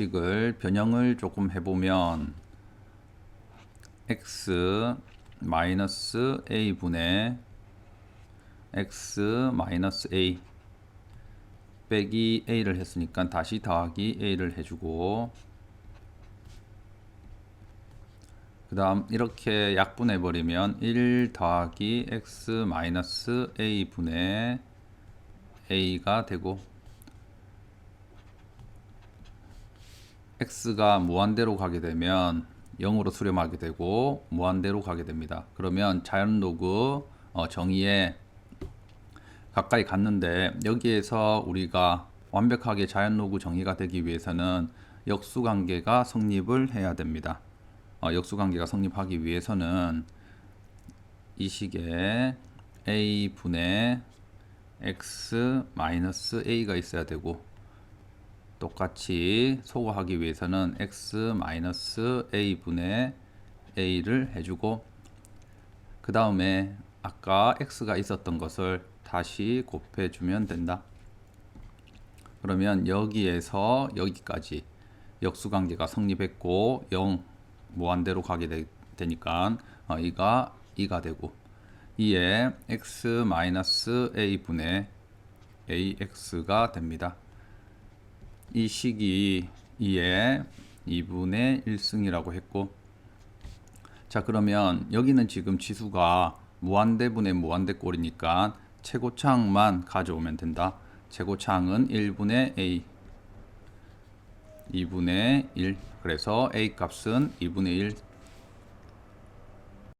식을 변형을 조금 해보면 x 마이너스 a 분의 x 마이너스 a 빼기 a를 했으니까 다시 더하기 a를 해주고 그 다음 이렇게 약분해 버리면 1 더하기 x 마이너스 a 분의 a가 되고 x가 무한대로 가게 되면 0으로 수렴하게 되고 무한대로 가게 됩니다. 그러면 자연 로그 어, 정의에 가까이 갔는데 여기에서 우리가 완벽하게 자연 로그 정의가 되기 위해서는 역수 관계가 성립을 해야 됩니다. 어, 역수 관계가 성립하기 위해서는 이 식에 a 분의 x 마이너스 a가 있어야 되고 똑같이 소거하기 위해서는 x 마이너스 a 분의 a를 해주고 그 다음에 아까 x가 있었던 것을 다시 곱해주면 된다. 그러면 여기에서 여기까지 역수관계가 성립했고 0 무한대로 가게 되, 되니까 어, 이가 2가 되고 이에 x 마이너스 a 분의 ax가 됩니다. 이 2의 2분의 1승이라고 했고 자 그러면 여기는 지금 지수가 무한대분의 무한대꼴이니까 최고차항만 가져오면 된다. 최고차항은 1분의 a 2분의 1 그래서 a 값은 2분의 1